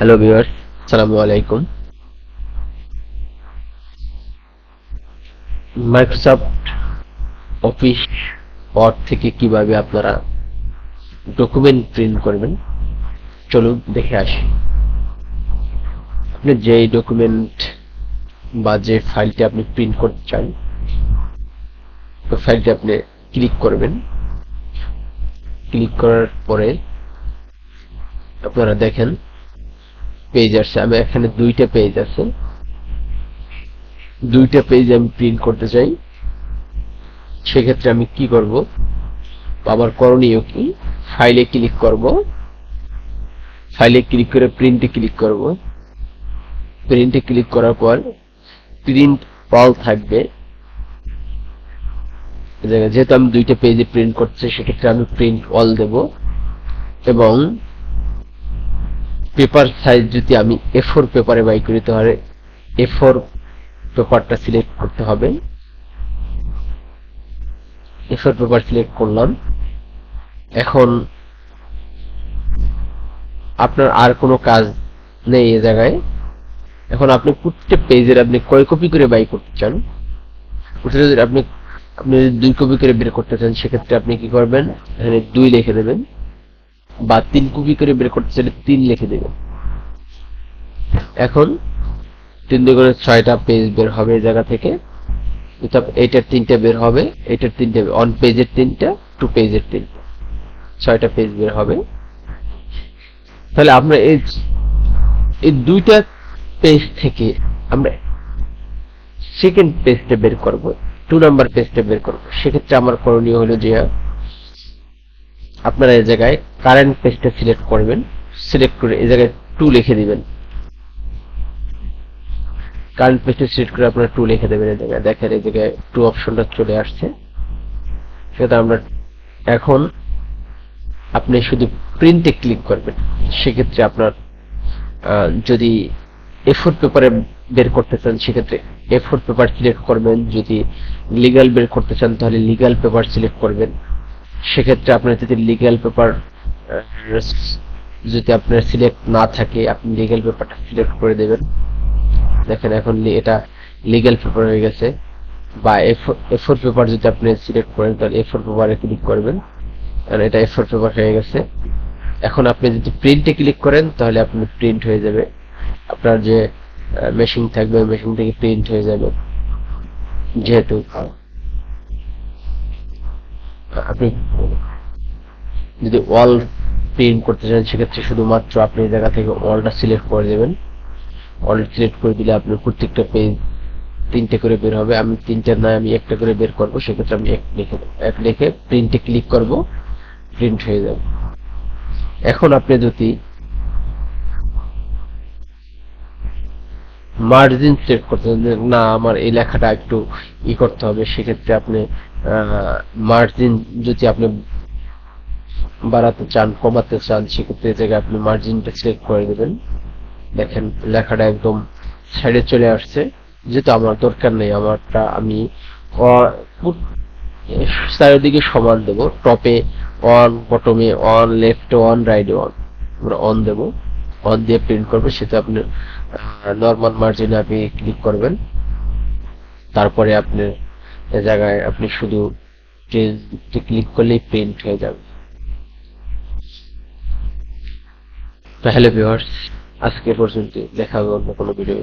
Hello viewers আসসালামু আলাইকুম Microsoft office word থেকে কীভাবে আপনারা ডকুমেন্ট প্রিন্ট করবেন? চলুন দেখে আসি। আপনি যে ডকুমেন্ট বা যে ফাইলটি আপনি প্রিন্ট করতে চান, ওই ফাইলটি আপনি ক্লিক করবেন। ক্লিক করার পরে আপনারা দেখেন পেজ আসছে। আমি এখানে দুইটা পেজ আছে। দুইটা পেজ আমি প্রিন্ট করতে চাই। সেক্ষেত্রে আমি কি করব? আমার করণীয় কি? ফাইলে ক্লিক করব। ফাইলে ক্লিক করে প্রিন্টে ক্লিক করব। প্রিন্টে ক্লিক করার পর প্রিন্ট অল থাকবে। যেহেতু আমি দুইটা পেজে প্রিন্ট করতে সেক্ষেত্রে আমি প্রিন্ট অল দেব। এবং পেপার সাইজ যদি আমি এ ফোর পেপারে বাই করি, তাহলে এ ফোর পেপারটা সিলেক্ট করতে হবে। এ ফোর পেপার সিলেক্ট করলাম। এখন আপনার আর কোনো কাজ নেই এ জায়গায়। এখন আপনি প্রত্যেক পেজের আপনি কয় কপি করে বাই করতে চান? আপনি আপনি দুই কপি করে বের করতে চান, সেক্ষেত্রে আপনি কি করবেন? এখানে দুই লিখে দেবেন। বা তিন কপি করে বের করতে চাইলে তিন লিখে দেবেন এখন তিন দুগুণে ছয়টা পেজ বের হবে এই জায়গা থেকে। এইটার তিনটা বের হবে, এইটার তিনটা অন পেজের তিনটা টু পেজের তিনটা। ছয়টা পেজ বের হবে। তাহলে আমরা এই এই দুইটা পেজ থেকে আমরা সেকেন্ড পেজটা বের করব টু নাম্বার পেজটা বের করব। সেক্ষেত্রে আমার করণীয় হলো যে আপনারা এই জায়গায় কারেন্ট পেজটা সিলেক্ট করবেন। সিলেক্ট করে এই জায়গায় টু লিখে দিবেন। কারেন্ট পেজটা সিলেক্ট করে আপনারা টু লিখে দেবেন এই জায়গায়। দেখেন এই জায়গায় টু অপশনটা চলে আসছে। সেটা আমরা এখন আপনি শুধু প্রিন্টে ক্লিক করবেন। সেক্ষেত্রে আপনার যদি এফোর পেপারে বের করতে চান, সেক্ষেত্রে এফোর পেপার সিলেক্ট করবেন। যদি লিগাল বের করতে চান, তাহলে লিগাল পেপার সিলেক্ট করবেন। সেক্ষেত্রে আপনার যদি লিগ্যাল পেপার যদি আপনার সিলেক্ট না থাকে, আপনি লিগ্যাল পেপারটা সিলেক্ট করে দেবেন। দেখেন এখন এটা লিগ্যাল পেপার হয়ে গেছে। বা এফোর পেপার যদি আপনি সিলেক্ট করেন, তাহলে এফোর পেপারে ক্লিক করবেন। কারণ এটা এফোর পেপার হয়ে গেছে। এখন আপনি যদি প্রিন্টে ক্লিক করেন, তাহলে আপনি প্রিন্ট হয়ে যাবে। আপনার যে মেশিন থাকবে মেশিন থেকে প্রিন্ট হয়ে যাবে। যেহেতু আপনি যদি অল প্রিন্ট করতে চান, সেক্ষেত্রে শুধুমাত্র আপনি এই জায়গা থেকে অলটা সিলেক্ট করে দেবেন। ওয়াল সিলেক্ট করে দিলে আপনার প্রত্যেকটা পেজ তিনটে করে বের হবে। আমি তিনটে নয়, আমি একটা করে বের করব। সেক্ষেত্রে আমি এক লিখে এক লিখে প্রিন্টে ক্লিক করব। প্রিন্ট হয়ে যাবে। এখন আপনি যদি মার্জিন সেট করতে না, আমার এই লেখাটা একটু ই করতে হবে, সেক্ষেত্রে আপনি মার্জিন যদি আপনি বাড়াতে চান, কমাতে চান, সেক্ষেত্রে জায়গায় আপনি মার্জিনটা সিলেক্ট করে দেবেন। দেখেন, লেখাটা একদম সাইডে চলে আসছে। যেহেতু আমার দরকার নেই, আমারটা আমি চারিদিকে সমান দেব। টপে অন বটমে অন লেফট অন রাইটে অন আমরা অন দেব। অন দিয়ে প্রিন্ট করব, সেটা আপনি নর্মাল মার্জিনে আপনি ক্লিক করবেন। তারপরে আপনি এ জায়গায় আপনি শুধু ক্লিক করলেই প্রিন্ট হয়ে যাবে। তাহলে ভিউয়ার্স আজকে পর্যন্ত দেখা হবে অন্য কোনো ভিডিও